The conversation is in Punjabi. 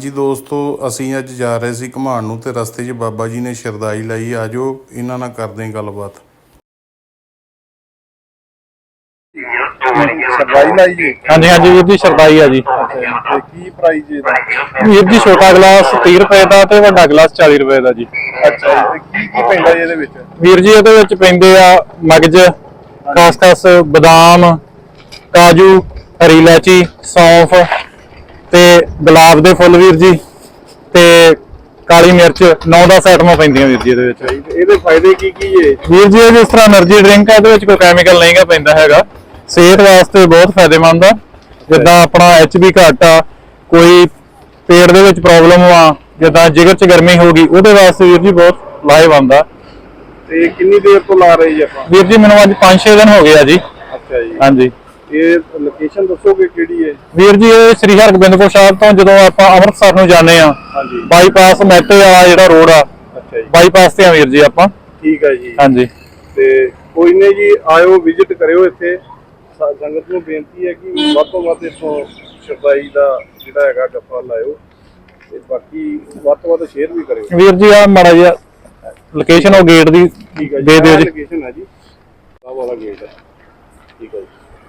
ਹਾਂਜੀ ਦੋਸਤੋ ਅਸੀਂ ਅੱਜ ਜਾ ਰਹੇ ਸੀ ਘੁਮਾਣ ਨੂੰ ਤੇ ਰਸਤੇ 'ਚ ਬਾਬਾ ਜੀ ਨੇ ਸ਼ਰਦਾਈ ਲਾਈ। ਆਜੋ ਇਹਨਾਂ ਨਾਲ ਕਰਦੇ ਹਾਂ ਗੱਲਬਾਤ। ਲਾਈ ਜੀ? ਹਾਂਜੀ ਹਾਂਜੀ ਵੀਰ ਜੀ ਸ਼ਰਦਾਈ ਆ ਜੀ। ਤੇ ਕੀ ਪ੍ਰਾਈਸ ਇਹਦਾ? ਵੀਰ ਜੀ ਛੋਟਾ ਗਲਾਸ 30 ਰੁਪਏ ਦਾ ਤੇ ਵੱਡਾ ਗਲਾਸ 40 ਰੁਪਏ ਦਾ ਜੀ। ਅੱਛਾ ਜੀ ਤੇ ਕੀ ਕੀ ਪੈਂਦਾ ਜੀ ਇਹਦੇ ਵਿੱਚ? ਵੀਰ ਜੀ ਇਹਦੇ ਵਿੱਚ ਪੈਂਦੇ ਆ ਮਗਜ ਖਸਖਸ ਬਦਾਮ ਕਾਜੂ ਹਰੀ ਇਲਾਚੀ ਸੌਂਫ ਤੇ ਗੁਲਾਬ ਦੇ ਫੁੱਲ ਵੀਰ ਜੀ ਤੇ ਕਾਲੀ ਮਿਰਚ 9-10 ਆਈਟਮਾਂ ਪੈਂਦੀਆਂ ਵੀਰ ਜੀ ਇਹਦੇ ਵਿੱਚ। ਇਹਦੇ ਫਾਇਦੇ ਕੀ ਕੀ ਏ ਵੀਰ ਜੀ ਇਹ ਜਿਸ ਤਰ੍ਹਾਂ એનર્ਜੀ ਡਰਿੰਕ ਹੈ ਇਹਦੇ ਵਿੱਚ ਕੋਈ ਕੈਮੀਕਲ ਨਹੀਂਗਾ ਪੈਂਦਾ ਹੈਗਾ। ਸਿਹਤ ਵਾਸਤੇ ਬਹੁਤ ਫਾਇਦੇਮੰਦ ਆ। ਜਿੱਦਾਂ ਆਪਣਾ ਐਚ ਐਚਬੀ ਘੱਟ ਆ ਕੋਈ ਪੇਟ ਦੇ ਵਿੱਚ ਪ੍ਰੋਬਲਮ ਆ ਜਿੱਦਾਂ ਜਿਗਰ 'ਚ ਗਰਮੀ ਹੋ ਗਈ ਉਹਦੇ ਵਾਸਤੇ ਵੀਰ ਜੀ ਬਹੁਤ ਲਾਹੇਵੰਦ ਆ। ਤੇ ਕਿੰਨੀ ਦੇਰ ਤੋਂ ਲਾ ਰਹੀ ਆਪਾਂ? ਵੀਰ ਜੀ ਮੈਨੂੰ ਅੱਜ 5-6 ਦਿਨ ਹੋ ਗਏ ਆ ਜੀ। ਅੱਛਾ ਜੀ। ਹਾਂਜੀ। ਇਹ ਲੋਕੇਸ਼ਨ ਦੱਸੋਗੇ ਕਿਹੜੀ ਹੈ? ਵੀਰ ਜੀ ਇਹ ਸ੍ਰੀ ਹਰਗੋਬਿੰਦਪੁਰ ਸਾਹਿਬ ਤੋਂ ਜਦੋਂ ਆਪਾਂ ਅੰਮ੍ਰਿਤਸਰ ਨੂੰ ਜਾਂਦੇ ਆ ਹਾਂਜੀ। ਬਾਈਪਾਸ ਮੈਟੇ ਵਾਲਾ ਜਿਹੜਾ ਰੋਡ ਆ ਅੱਛਾ ਜੀ। ਬਾਈਪਾਸ ਤੇ ਆ ਵੀਰ ਜੀ ਆਪਾਂ। ਠੀਕ ਹੈ ਜੀ। ਹਾਂਜੀ। ਤੇ ਕੋਈ ਨਹੀਂ ਜੀ ਆਇਓ ਵਿਜ਼ਿਟ ਕਰਿਓ ਇੱਥੇ। ਸੰਗਤ ਨੂੰ ਬੇਨਤੀ ਹੈ ਕਿ ਵੱਧ ਤੋਂ ਵੱਧ ਇੱਥੋਂ ਸ਼ਰਦਾਈ ਦਾ ਜਿਹੜਾ ਹੈਗਾ ਗੱਫਾ ਲਾਇਓ ਤੇ ਬਾਕੀ ਵੱਧ ਤੋਂ ਵੱਧ ਸ਼ੇਅਰ ਵੀ ਕਰਿਓ। ਵੀਰ ਜੀ ਆ ਮਾੜਾ ਜਿਹਾ ਲੋਕੇਸ਼ਨ ਉਹ ਗੇਟ ਦੀ ਦੇ ਦਿਓ ਜੀ। ਲੋਕੇਸ਼ਨ ਹੈ ਜੀ। ਆਹ ਵਾਲਾ ਗੇਟ ਹੈ ਠੀਕ ਹੈ ਜੀ।